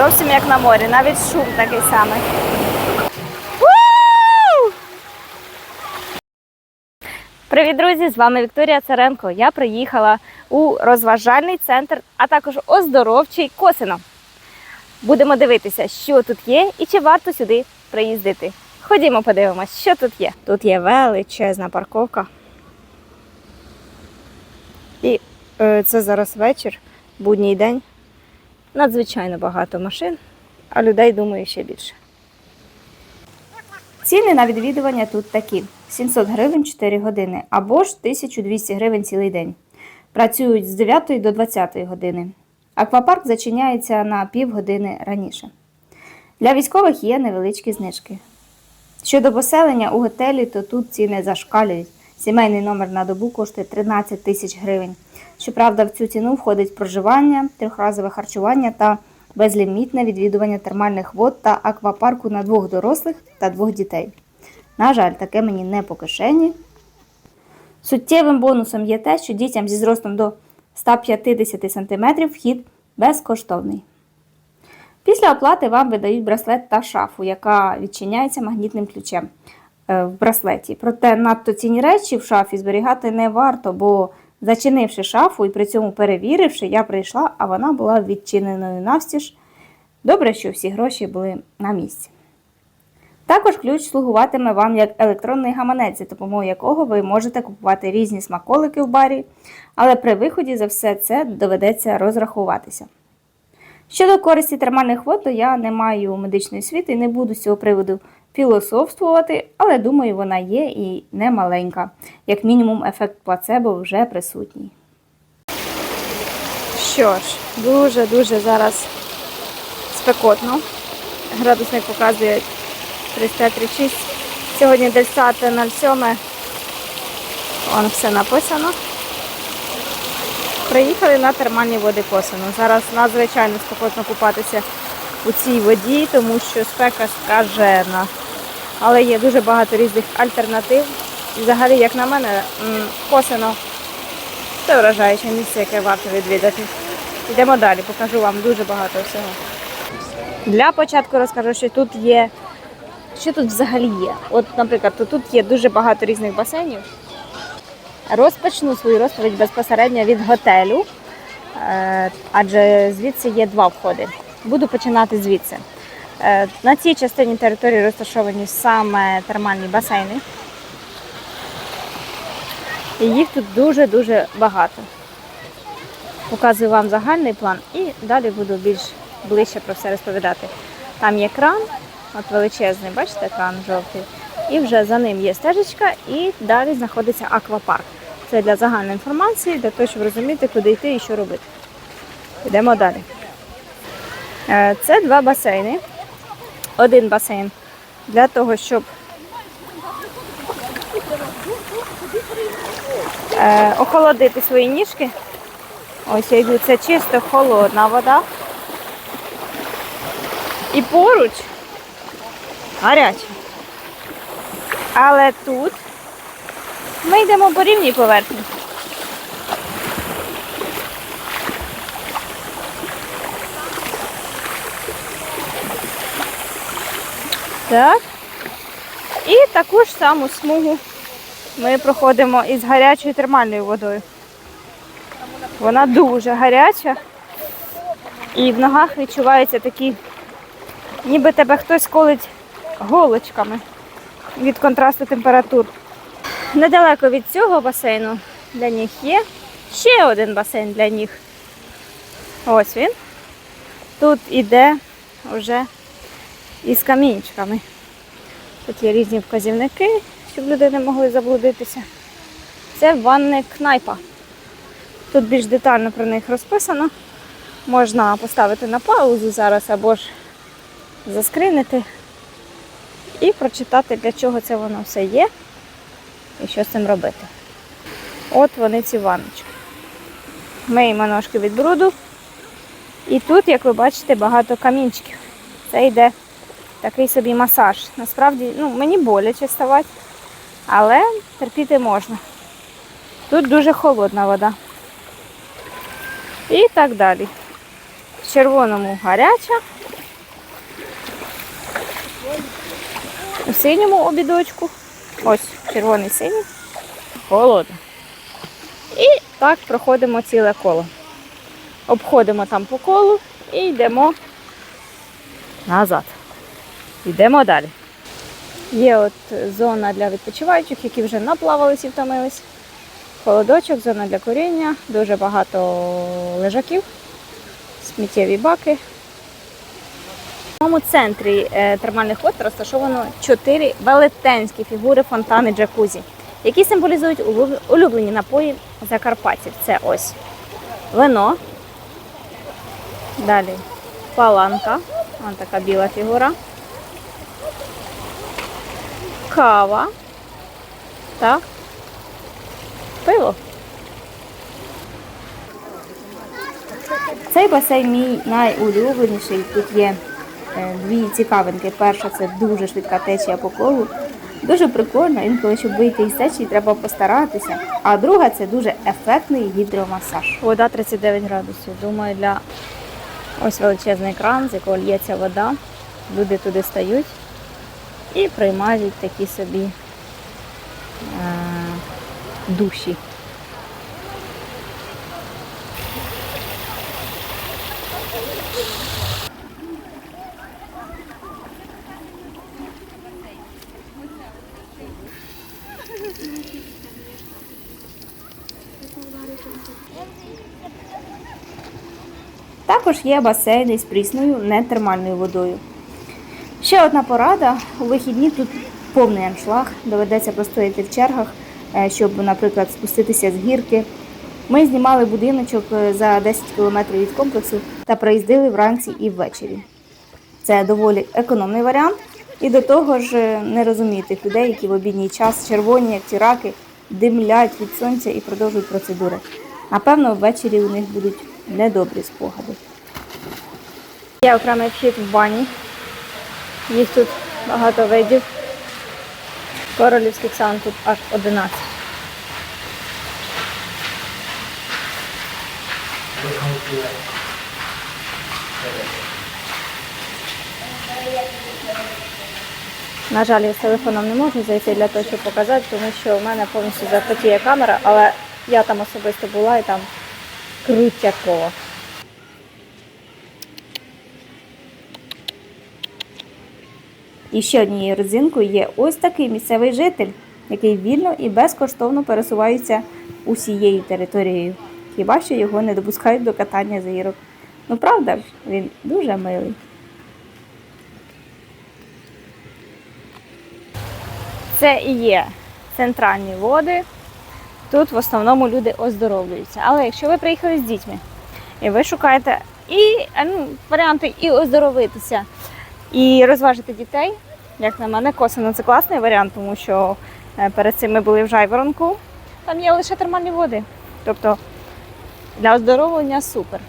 Зовсім як на морі, навіть шум такий самий. Привіт, друзі! З вами Вікторія Царенко. Я приїхала у розважальний центр, а також оздоровчий Косино. Будемо дивитися, що тут є і чи варто сюди приїздити. Ходімо, подивимось, що тут є. Тут є величезна парковка. І е, це зараз вечір, будній день. Надзвичайно багато машин, а людей, думаю, ще більше. Ціни на відвідування тут такі: 700 гривень 4 години або ж 1200 гривень цілий день. Працюють з 9 до 20 години. Аквапарк зачиняється на півгодини раніше. Для військових є невеличкі знижки. Щодо поселення у готелі, то тут ціни зашкалюють. Сімейний номер на добу коштує 13 тисяч гривень. Щоправда, в цю ціну входить проживання, трьохразове харчування та безлімітне відвідування термальних вод та аквапарку на двох дорослих та двох дітей. На жаль, таке мені не по кишені. Суттєвим бонусом є те, що дітям зі зростом до 150 см вхід безкоштовний. Після оплати вам видають браслет та шафу, яка відчиняється магнітним ключем в браслеті. Проте надто цінні речі в шафі зберігати не варто, бо зачинивши шафу і при цьому перевіривши, я прийшла, а вона була відчиненою навстіж. Добре, що всі гроші були на місці. Також ключ слугуватиме вам як електронний гаманець, за допомогою якого ви можете купувати різні смаколики в барі, але при виході за все це доведеться розрахуватися. Щодо користі термальних вод, то я не маю медичної освіти і не буду з цього приводу філософствувати, але думаю, вона є і не маленька. Як мінімум, ефект плацебо вже присутній. Що ж, дуже-дуже зараз спекотно. Градусник показує 35-36. Сьогодні 10.07. Вон все написано. Приїхали на термальні води Косино. Зараз надзвичайно спекотно купатися у цій воді, тому що спека скажена. Але є дуже багато різних альтернатив. І взагалі, як на мене, Косино це вражаюче місце, яке варто відвідати. Йдемо далі, покажу вам дуже багато всього. Для початку розкажу, що тут є. Що тут взагалі є? От, наприклад, тут є дуже багато різних басейнів. Розпочну свою розповідь безпосередньо від готелю, е, адже звідси є два входи. Буду починати звідси. Е, На цій частині території розташовані саме термальні басейни. І їх тут дуже-дуже багато. Показую вам загальний план і далі буду більш ближче про все розповідати. Там є кран, от величезний, бачите, кран жовтий. І вже за ним є стежечка, і далі знаходиться аквапарк. Це для загальної інформації, для того, щоб розуміти, куди йти і що робити. Йдемо далі. Е, Це два басейни. Один басейн для того, щоб е, охолодити свої ніжки. Ось я йду, це чисто холодна вода. І поруч гаряча. Але тут ми йдемо по рівній поверхні. Так. І таку ж саму смугу ми проходимо із гарячою термальною водою. Вона дуже гаряча. І в ногах відчуваються такі, ніби тебе хтось колить голочками від контрасту температур. Недалеко від цього басейну для них є ще один басейн для них. Ось він. Тут іде вже із камінчиками. Тут є різні вказівники, щоб люди не могли заблудитися. Це ванни кнайпа. Тут більш детально про них розписано. Можна поставити на паузу зараз або ж заскринити і прочитати, для чого це воно все є і що з цим робити. От вони ці ванночки. Миємо ножки від бруду. І тут, як ви бачите, багато камінчиків. Це йде такий собі масаж. Насправді ну, мені боляче ставати, але терпіти можна. Тут дуже холодна вода. І так далі. В червоному гаряча. У синьому обідочку. Ось червоний синій. Холодно. І так проходимо ціле коло. Обходимо там по колу і йдемо назад. Йдемо далі. Є от зона для відпочиваючих, які вже наплавалися і втомились. Холодочок, зона для куріння, дуже багато лежаків, сміттєві баки. В самому центрі е, термальних вод розташовано чотири велетенські фігури фонтани джакузі, які символізують улюб- улюблені напої закарпатців. Це ось вино, далі паланка, ось така біла фігура, кава та пиво. Цей басейн мій найулюбленіший. Тут є е, дві цікавинки. Перша це дуже швидка течія по колу. Дуже прикольно, інколи, щоб вийти із течії, треба постаратися. А друга це дуже ефектний гідромасаж. Вода 39 градусів. Думаю, для ось величезний кран, з якого лється вода. Люди туди стають і приймають такі собі е- душі. Також є басейни з прісною нетермальною водою. Ще одна порада: у вихідні тут повний аншлаг, доведеться простояти в чергах, е, щоб, наприклад, спуститися з гірки. Ми знімали будиночок е, за 10 кілометрів від комплексу та приїздили вранці і ввечері. Це доволі економний варіант. І до того ж е, не розумію тих людей, які в обідній час червоні, як ті раки, димлять від сонця і продовжують процедури. Напевно, ввечері у них будуть недобрі спогади. Є окремий вхід в бані. Їх тут багато видів. Королівських саун тут аж 11. На жаль, я з телефоном не можу зайти для того, щоб показати, тому що в мене повністю захотіє камера, але я там особисто була і там крутяково. І ще однією родзинкою є ось такий місцевий житель, який вільно і безкоштовно пересувається усією територією. Хіба що його не допускають до катання за гірок. Ну правда він дуже милий. Це і є центральні води. Тут в основному люди оздоровлюються. Але якщо ви приїхали з дітьми і ви шукаєте і ну, варіанти і оздоровитися, і розважити дітей, як на мене, Косино це класний варіант, тому що е, перед цим ми були в Жайворонку, там є лише термальні води. Тобто для оздоровлення супер.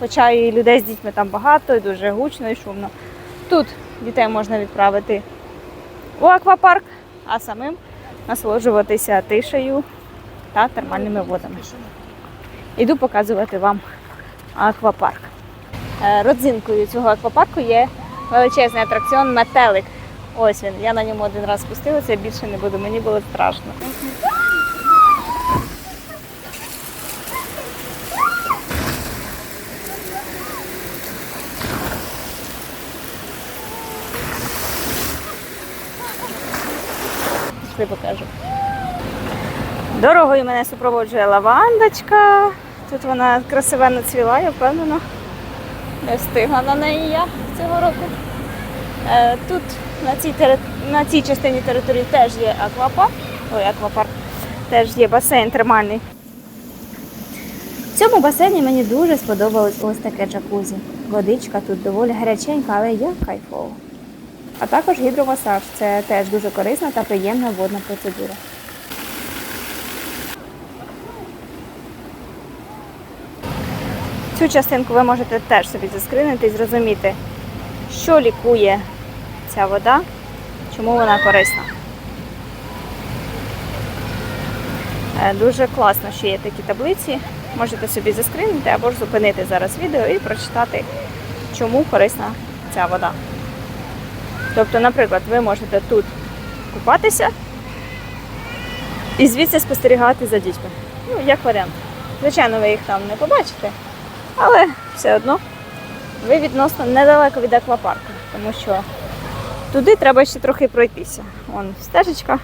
Хоча і людей з дітьми там багато, і дуже гучно і шумно. Тут дітей можна відправити у аквапарк, а самим насолоджуватися тишею та термальними водами. Іду показувати вам аквапарк. Е, Родзинкою цього аквапарку є величезний атракціон метелик. Ось він. Я на ньому один раз спустилася, більше не буду, мені було страшно. Пішли покажу. Дорогою мене супроводжує лавандочка. Тут вона красивенно цвіла, я впевнена. Не встигла на неї я цього року. Е, Тут на цій, на цій частині території теж є аквапарк. Ой, аквапарк, теж є басейн термальний. В цьому басейні мені дуже сподобалось ось таке джакузі. Водичка тут доволі гаряченька, але як кайфово. А також гідромасаж. Це теж дуже корисна та приємна водна процедура. Цю частинку ви можете теж собі заскринити і зрозуміти, що лікує ця вода, чому вона корисна. Е, Дуже класно, що є такі таблиці. Можете собі заскринити або ж зупинити зараз відео і прочитати, чому корисна ця вода. Тобто, наприклад, ви можете тут купатися і звідси спостерігати за дітьми. Ну, як варіант. Звичайно, ви їх там не побачите, але все одно ви відносно недалеко від аквапарку, тому що туди треба ще трохи пройтися. Вон стежечка.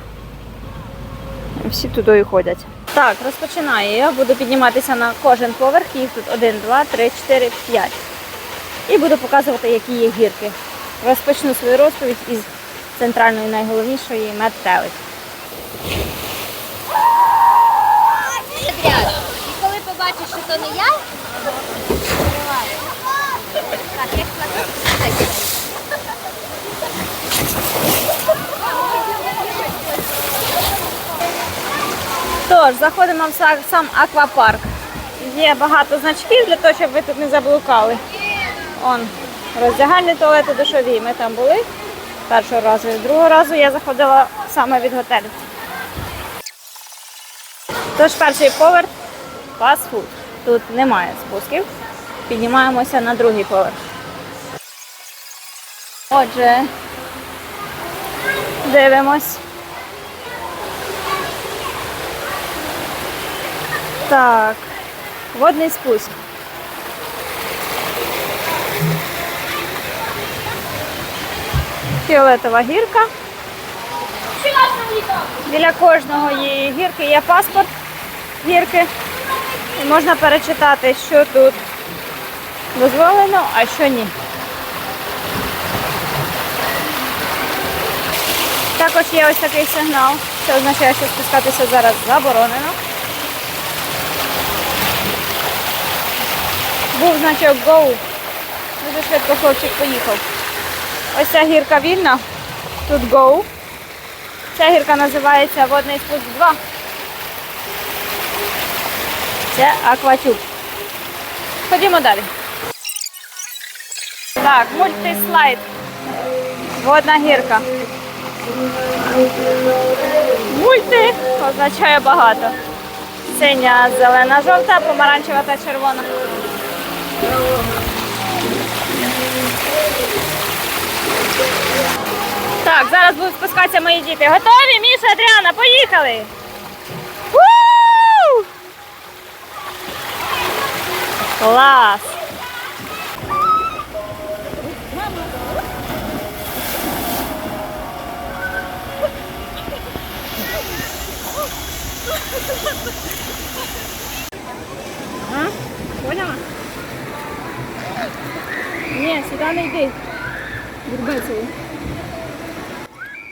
Всі туди ходять. Так, розпочинаю. Я буду підніматися на кожен поверх. Їх тут 1, 2, 3, 4, 5. І буду показувати, які є гірки. Розпочну свою розповідь із центральної найголовнішої. Підряд. І коли побачиш, що то не я, вириваю. Так, як платити? Тож, заходимо в сам аквапарк. Є багато значків для того, щоб ви тут не заблукали. Он роздягальні туалети душові. Ми там були першого разу. І другого разу я заходила саме від готелю. Тож перший поверх фастфуд. Тут немає спусків. Піднімаємося на другий поверх. Отже, дивимось. Так, водний спуск. Фіолетова гірка. Біля кожного її гірки є паспорт гірки. І можна перечитати, що тут дозволено, а що ні. Також є ось такий сигнал. Це означає, що спускатися зараз заборонено. Був значок Go. Дуже швидко хлопчик поїхав. Ось ця гірка вільна. Тут Go. Ця гірка називається Водний спуск 2. Це акватюб. Ходімо далі. Так, мультислайд. Водна гірка. Мульти означає багато. Синя, зелена, жовта, помаранчева та червона. Так, зараз будуть спускатися мої діти. Готові? Міша, Адріана, поїхали! У! Клас! А? Поняла? Ні, сюди не йди.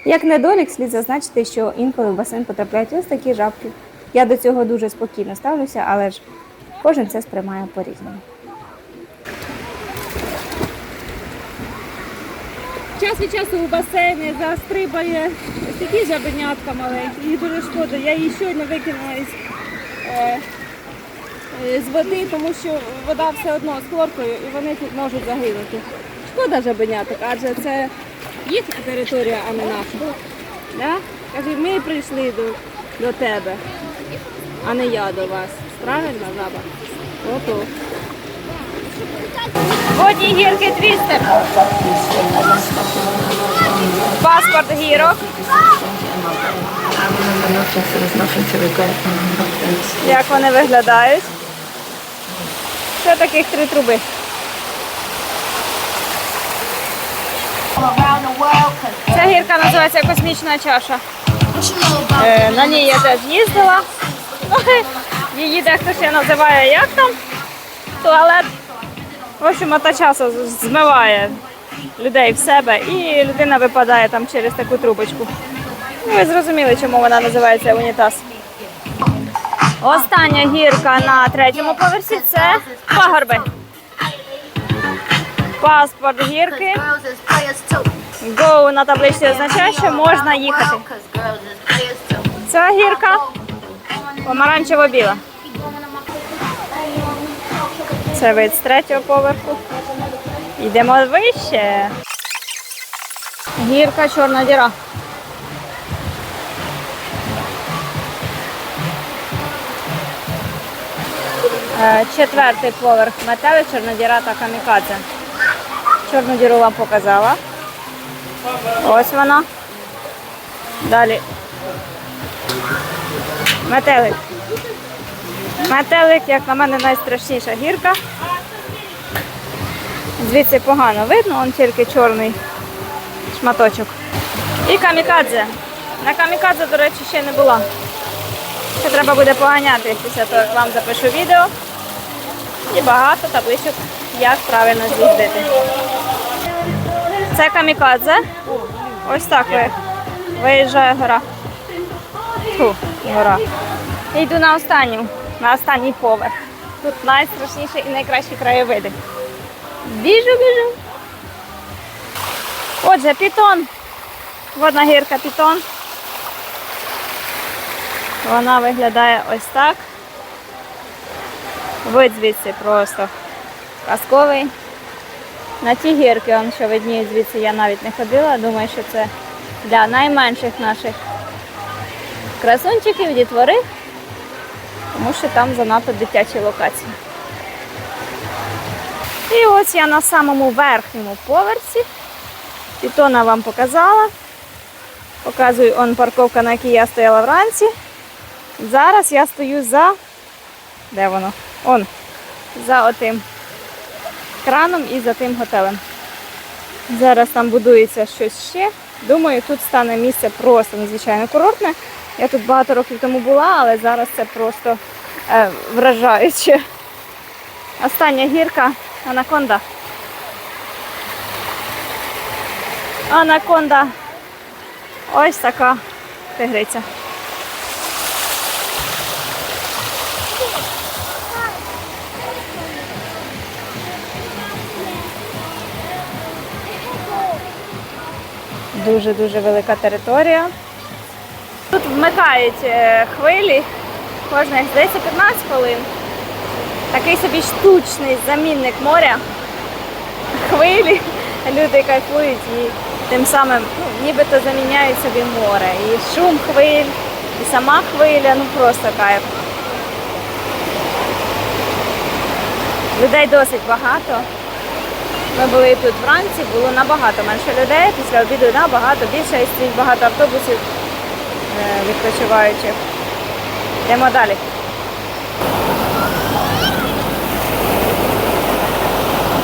Як недолік, слід зазначити, що інколи в басейн потрапляють ось такі жабки. Я до цього дуже спокійно ставлюся, але ж кожен це сприймає по-різному. Час від часу у басейни застрибає ось такі жабенятка маленькі. Їх дуже шкода. Я її щойно викинула із, е, е, з води, тому що вода все одно з хлоркою і вони тут можуть загинути. Шкода жабеняток, адже це їх територія, а не наша. Да? Каже, ми прийшли до, до тебе, а не я до вас. Правильно, жаба? Ото. Водні гірки твістер. Паспорт гірок. Як вони виглядають? Це таких три труби. Ця гірка називається космічна чаша. Е, на ній я теж їздила. Ну, Її дехто ще називає як там? Туалет. В общем, та часу змиває людей в себе і людина випадає там через таку трубочку. Ну, ви зрозуміли, чому вона називається унітаз. Остання гірка на третьому поверсі це пагорби. Паспорт гірки. Go на табличці означає, що можна їхати. Ця гірка помаранчево-біла. Це вид з третього поверху. Йдемо вище. Гірка чорна діра. Е, Четвертий поверх метели, чорна діра та камікадзе. Чорну діру вам показала. Ось вона. Далі. Метелик. Метелик, як на мене, найстрашніша гірка. Звідси погано видно, он тільки чорний шматочок. І камікадзе. На камікадзе, до речі, ще не була. Ще треба буде поганяти після того, як вам запишу відео. І багато табличок, як правильно з'їздити. Це камікадзе. Ось так ви- виїжджає гора. Фу, гора. І йду на останню, на останній поверх. Тут найстрашніші і найкращі краєвиди. Біжу, біжу. Отже, пітон. Водна гірка пітон. Вона виглядає ось так. Вид звідси просто казковий. На ті гірки, он, що видніють звідси, я навіть не ходила. Думаю, що це для найменших наших красунчиків, дітвори, тому що там занадто дитячі локації. І ось я на самому верхньому поверсі. Пітона вам показала. Показую он парковка, на якій я стояла вранці. Зараз я стою за. Де воно? Он. За отим краном і за тим готелем. Зараз там будується щось ще. Думаю, тут стане місце просто надзвичайно курортне. Я тут багато років тому була, але зараз це просто е, вражаюче. Остання гірка Анаконда. Анаконда. Ось така тигриця. Дуже-дуже велика територія. Тут вмикають е, хвилі кожних, здається, 15 хвилин. Такий собі штучний замінник моря. Хвилі. Люди кайфують і тим самим ну, нібито заміняють собі море. І шум хвиль, і сама хвиля, ну просто кайф. Людей досить багато. Ми були тут вранці, було набагато менше людей, після обіду набагато більше і стоїть багато автобусів е, відпочиваючих. Йдемо далі.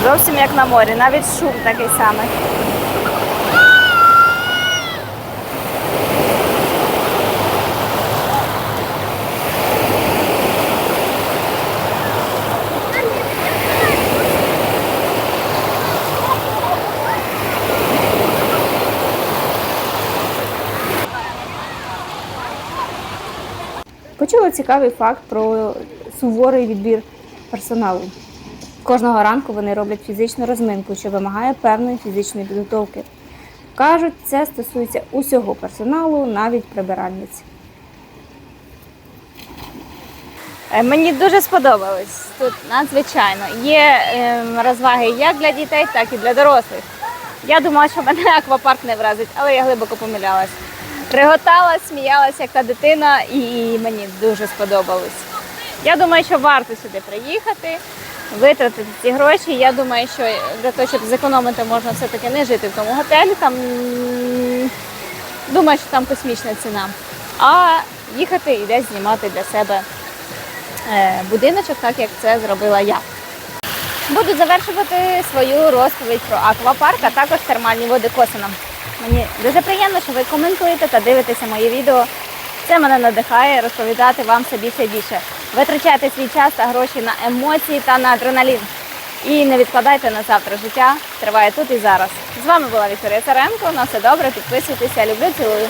Зовсім як на морі, навіть шум такий самий. Цікавий факт про суворий відбір персоналу. Кожного ранку вони роблять фізичну розминку, що вимагає певної фізичної підготовки. Кажуть, це стосується усього персоналу, навіть прибиральниць. Е, Мені дуже сподобалось тут надзвичайно. Є ем, розваги як для дітей, так і для дорослих. Я думала, що мене аквапарк не вразить, але я глибоко помилялась. Реготала, сміялася як та дитина, і мені дуже сподобалось. Я думаю, що варто сюди приїхати, витратити ці гроші. Я думаю, що для того, щоб зекономити, можна все-таки не жити в тому готелі. Там думаю, що там космічна ціна. А їхати і десь знімати для себе е, будиночок, так як це зробила я. Буду завершувати свою розповідь про аквапарк, а також термальні води Косином. Мені дуже приємно, що ви коментуєте та дивитеся мої відео. Це мене надихає розповідати вам все більше і більше. Витрачайте свій час та гроші на емоції та на адреналін. І не відкладайте на завтра життя. Триває тут і зараз. З вами була Вікторія Царенко. На все добре, підписуйтеся, люблю, цілую.